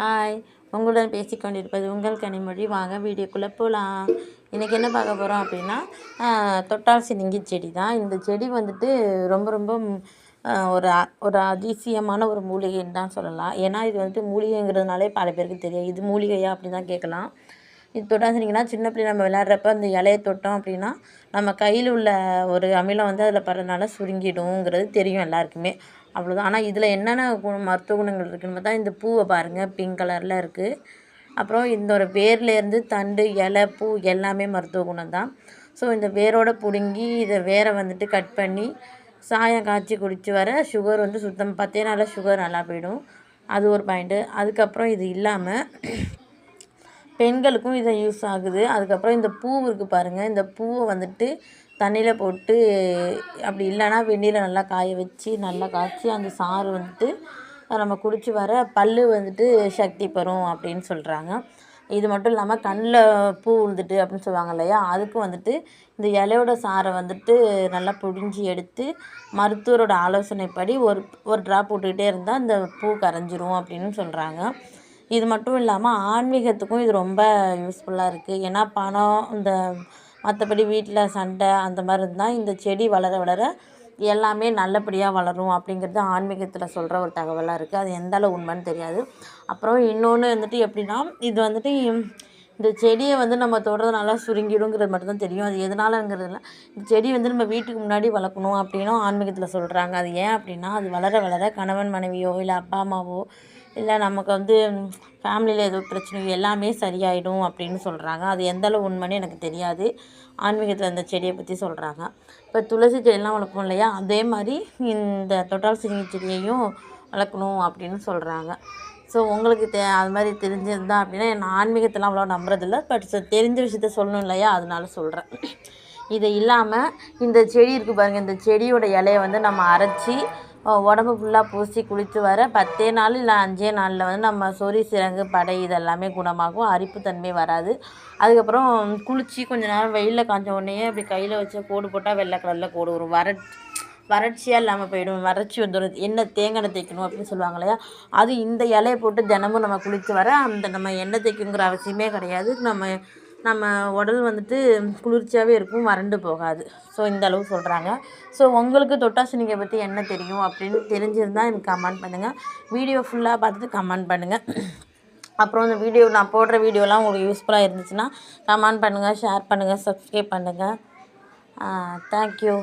Hi உங்களுடன் பேசிக்கொண்டிருப்பது உங்கள் கனிமொழி. வாங்க வீடியோக்குள்ளே போகலாம் இன்றைக்கி என்ன பார்க்க போகிறோம் அப்படின்னா தொட்டால் சினிங்கி செடி தான். இந்த செடி வந்துட்டு ரொம்ப ரொம்ப ஒரு ஒரு அதிசயமான ஒரு மூலிகைன்னு தான் சொல்லலாம். ஏன்னா இது வந்துட்டு மூலிகைங்கிறதுனாலே பல பேருக்கு தெரியும். இது மூலிகையா அப்படி தான் கேட்கலாம். இது தொட்டால் சொன்னீங்கன்னா சின்ன பிள்ளை நம்ம விளையாடுறப்ப அந்த இலையை தொட்டோம் அப்படின்னா நம்ம கையில் உள்ள ஒரு அமிலம் வந்து அதில் படுறதுனால சுருங்கிடுங்கிறது தெரியும் எல்லாருக்குமே. அவ்வளோதான் ஆனால் இதில் என்னென்ன குண மருத்துவ குணங்கள் இருக்குன்னு பார்த்தா இந்த பூவை பாருங்கள் பிங்க் கலரில் இருக்குது அப்புறம் இந்த ஒரு வேர்லேருந்து தண்டு இலை பூ எல்லாமே மருத்துவ குணம் தான் ஸோ இந்த வேரோட பிடுங்கி இதை வேரை வந்துட்டு கட் பண்ணி சாயம் காய்ச்சி குடித்து வர சுகர் வந்து சுத்தம் பத்தே நாளில் சுகர் நல்லா போயிடும். அது ஒரு பாயிண்ட்டு அதுக்கப்புறம் இது இல்லாமல் பெண்களுக்கும் இது யூஸ் ஆகுது. அதுக்கப்புறம் இந்த பூ இருக்குது பாருங்கள் இந்த பூவை வந்துட்டு தண்ணியில் போட்டு அப்படி இல்லைன்னா வெந்நீரை நல்லா காய வச்சு நல்லா காய்ச்சி அந்த சாறு வந்துட்டு நம்ம குடித்து வர பல்லு வந்துட்டு சக்தி பெறும் அப்படின்னு சொல்கிறாங்க இது மட்டும் இல்லாமல் கண்ணில் பூ விழுந்துட்டு அப்படின்னு சொல்லுவாங்க இல்லையா? அதுக்கும் வந்துட்டு இந்த இலையோட சாறை வந்துட்டு நல்லா புழிஞ்சி எடுத்து மருத்துவரோட ஆலோசனைப்படி ஒரு ஒரு ட்ராப் போட்டுக்கிட்டே இருந்தால் இந்த பூ கரைஞ்சிரும் அப்படின்னு சொல்கிறாங்க இது மட்டும் இல்லாமல் ஆன்மீகத்துக்கும் இது ரொம்ப யூஸ்ஃபுல்லாக இருக்குது ஏன்னா பணம் இந்த மற்றபடி வீட்டில் சண்டை அந்த மாதிரி இருந்தால் இந்த செடி வளர வளர எல்லாமே நல்லபடியாக வளரும் அப்படிங்கிறது ஆன்மீகத்தில் சொல்கிற ஒரு தகவலாக இருக்குது அது எந்த அளவு உண்மைன்னு தெரியாது. அப்புறம் இன்னொன்று வந்துட்டு எப்படின்னா இது வந்துட்டு இந்த செடியை வந்து நம்ம தொடுறதுனால சுருங்கிடுங்கிறது மட்டும்தான் தெரியும். அது எதனாலங்கிறதுல இந்த செடி வந்து நம்ம வீட்டுக்கு முன்னாடி வளர்க்கணும் அப்படின்னும் ஆன்மீகத்தில் சொல்கிறாங்க அது ஏன் அப்படின்னா அது வளர வளர கணவன் மனைவியோ இல்லை அப்பா அம்மாவோ இல்லை நமக்கு வந்து ஃபேமிலியில் ஏதோ பிரச்சனையோ எல்லாமே சரியாயிடும் அப்படின்னு சொல்கிறாங்க அது எந்த அளவு உண்மைன்னு எனக்கு தெரியாது. ஆன்மீகத்தில் அந்த செடியை பற்றி சொல்கிறாங்க இப்போ துளசி செடியெல்லாம் வளர்ப்போம் இல்லையா? அதே மாதிரி இந்த தொட்டால் சிறுங்கி செடியையும் வளர்க்கணும் அப்படின்னு சொல்கிறாங்க ஸோ உங்களுக்கு தே அது மாதிரி தெரிஞ்சிருந்தா அப்படின்னா நான் ஆன்மீகத்தெல்லாம் அவ்வளோ நம்புறதில்ல. பட் தெரிஞ்ச விஷயத்த சொல்லணும் இல்லையா? அதனால சொல்கிறேன் இது இல்லாமல் இந்த செடி இருக்குது பாருங்கள் இந்த செடியோட இலையை வந்து நம்ம அரைச்சி உடம்பு ஃபுல்லாக பூசி குளித்து வர பத்தே நாள் இல்லை அஞ்சே நாளில் வந்து நம்ம சொறி சிறங்கு படை இதெல்லாமே குணமாகும். அரிப்புத்தன்மை வராது. அதுக்கப்புறம் குளித்து கொஞ்ச நேரம் வெயிலில் காஞ்ச உடனே அப்படி கையில் வச்சு கோடு போட்டால் வெள்ளை கலரில் கோடு வரும். வறட் வறட்சியாக இல்லாமல் போயிடும். வறட்சி வந்துடும் எண்ணெய் தேங்காய் தேய்க்கணும் அப்படின்னு சொல்லுவாங்க இல்லையா? அது இந்த இலையை போட்டு தினமும் நம்ம குளித்து வர அந்த நம்ம எண்ணெய் தேய்க்கணுங்கிற அவசியமே கிடையாது. நம்ம நம்ம உடல் வந்துட்டு குளிர்ச்சியாகவே இருக்கும் வறண்டு போகாது. ஸோ இந்த அளவு சொல்கிறாங்க ஸோ உங்களுக்கு தொட்டாசினிக்கை பற்றி என்ன தெரியும் அப்படின்னு தெரிஞ்சிருந்தால் எனக்கு கமெண்ட் பண்ணுங்கள் வீடியோ ஃபுல்லாக பார்த்துட்டு கமெண்ட் பண்ணுங்கள் அப்புறம் இந்த வீடியோ நான் போடுற வீடியோலாம் உங்களுக்கு யூஸ்ஃபுல்லாக இருந்துச்சுன்னா கமெண்ட் பண்ணுங்கள் ஷேர் பண்ணுங்கள் சப்ஸ்கிரைப் பண்ணுங்கள் தேங்க்யூ